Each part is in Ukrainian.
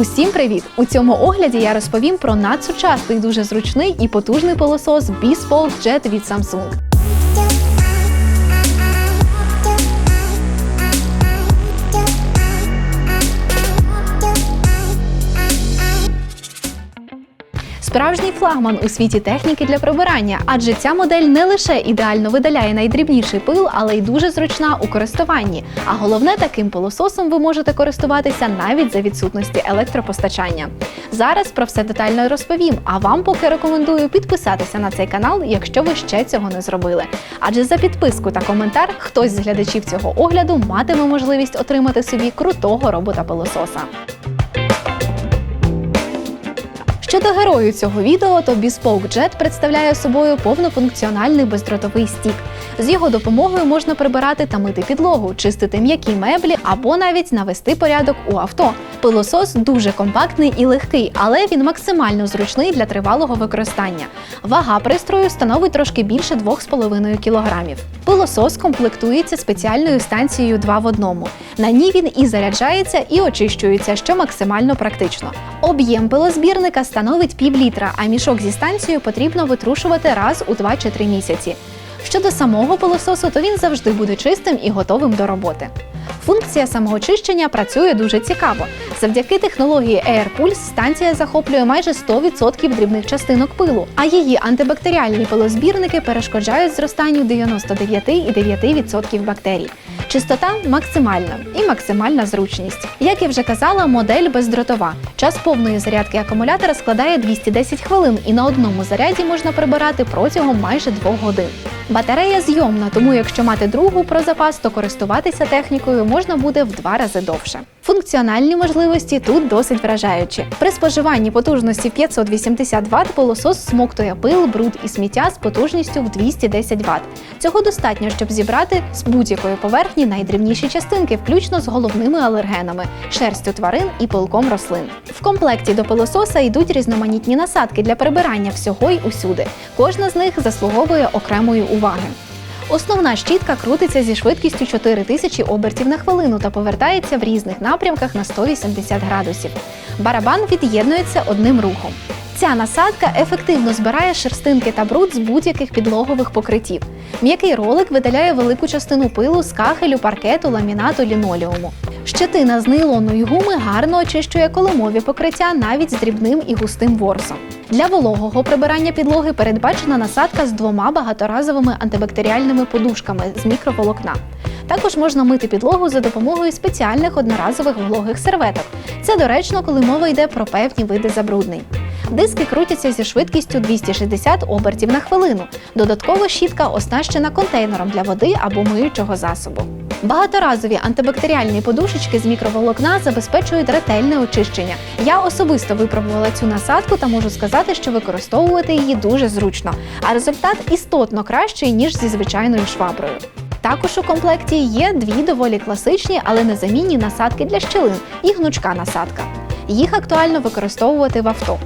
Всім привіт! У цьому огляді я розповім про надсучасний, дуже зручний і потужний пилосос Bespoke Jet від Samsung. Справжній флагман у світі техніки для прибирання, адже ця модель не лише ідеально видаляє найдрібніший пил, але й дуже зручна у користуванні. А головне, таким пилососом ви можете користуватися навіть за відсутності електропостачання. Зараз про все детально розповім. А вам поки рекомендую підписатися на цей канал, якщо ви ще цього не зробили. Адже за підписку та коментар хтось з глядачів цього огляду матиме можливість отримати собі крутого робота-пилососа. Щодо герою цього відео, то Bespoke Jet представляє собою повнофункціональний бездротовий стік. З його допомогою можна прибирати та мити підлогу, чистити м'які меблі або навіть навести порядок у авто. Пилосос дуже компактний і легкий, але він максимально зручний для тривалого використання. Вага пристрою становить трошки більше 2,5 кг. Пилосос комплектується спеціальною станцією 2 в 1. На ній він і заряджається, і очищується, що максимально практично. Об'єм пилозбірника становить пів літра, а мішок зі станцією потрібно витрушувати раз у 2 чи 3 місяці. Щодо самого пилососу, то він завжди буде чистим і готовим до роботи. Функція самоочищення працює дуже цікаво. Завдяки технології Air Pulse станція захоплює майже 100% дрібних частинок пилу, а її антибактеріальні пилозбірники перешкоджають зростанню 99,9% бактерій. Чистота максимальна і максимальна зручність. Як я вже казала, модель бездротова. Час повної зарядки акумулятора складає 210 хвилин, і на одному заряді можна прибирати протягом майже 2 годин. Батарея зйомна, тому якщо мати другу про запас, то користуватися технікою можна буде в два рази довше. Функціональні можливості тут досить вражаючі. При споживанні потужності 580 Вт пилосос смоктує пил, бруд і сміття з потужністю в 210 Вт. Цього достатньо, щоб зібрати з будь-якої поверхні найдрібніші частинки, включно з головними алергенами, шерстю тварин і пилком рослин. В комплекті до пилососа йдуть різноманітні насадки для прибирання всього й усюди. Кожна з них заслуговує окремої уваги. Основна щітка крутиться зі швидкістю 4000 обертів на хвилину та повертається в різних напрямках на 180 градусів. Барабан від'єднується одним рухом. Ця насадка ефективно збирає шерстинки та бруд з будь-яких підлогових покриттів. М'який ролик видаляє велику частину пилу з кахелю, паркету, ламінату, лінолеуму. Щетина з нейлонної гуми гарно очищує коломові покриття навіть з дрібним і густим ворсом. Для вологого прибирання підлоги передбачена насадка з двома багаторазовими антибактеріальними подушками з мікроволокна. Також можна мити підлогу за допомогою спеціальних одноразових вологих серветок. Це доречно, коли мова йде про певні види забруднень. Диски крутяться зі швидкістю 260 обертів на хвилину. Додатково щітка оснащена контейнером для води або миючого засобу. Багаторазові антибактеріальні подушечки з мікроволокна забезпечують ретельне очищення. Я особисто випробувала цю насадку та можу сказати, що використовувати її дуже зручно, а результат істотно кращий ніж зі звичайною шваброю. Також у комплекті є дві доволі класичні, але незамінні насадки для щілин і гнучка насадка. Їх актуально використовувати в авто.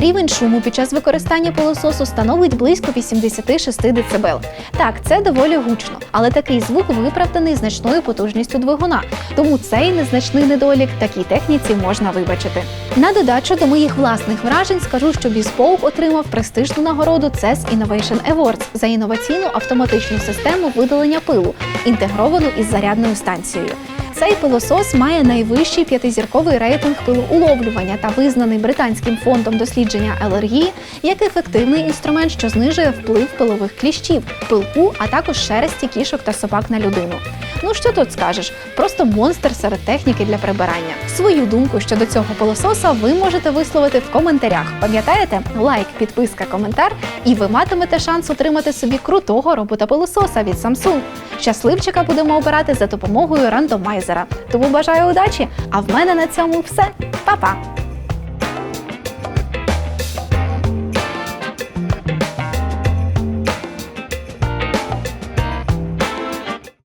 Рівень шуму під час використання пилососу становить близько 86 дБ. Так, це доволі гучно, але такий звук виправданий значною потужністю двигуна, тому цей незначний недолік такій техніці можна вибачити. На додачу до моїх власних вражень скажу, що Bespoke отримав престижну нагороду CES Innovation Awards за інноваційну автоматичну систему видалення пилу, інтегровану із зарядною станцією. Цей пилосос має найвищий п'ятизірковий рейтинг пилоуловлювання та визнаний британським фондом дослідження алергії як ефективний інструмент, що знижує вплив пилових кліщів, пилку, а також шерсті кішок та собак на людину. Ну що тут скажеш? Просто монстр серед техніки для прибирання. Свою думку щодо цього пилососа ви можете висловити в коментарях. Пам'ятаєте? Лайк, підписка, коментар, і ви матимете шанс отримати собі крутого робота-пилососа від Samsung. Щасливчика будемо обирати за допомогою рандомайзера. Тому бажаю удачі! А в мене на цьому все. Па-па!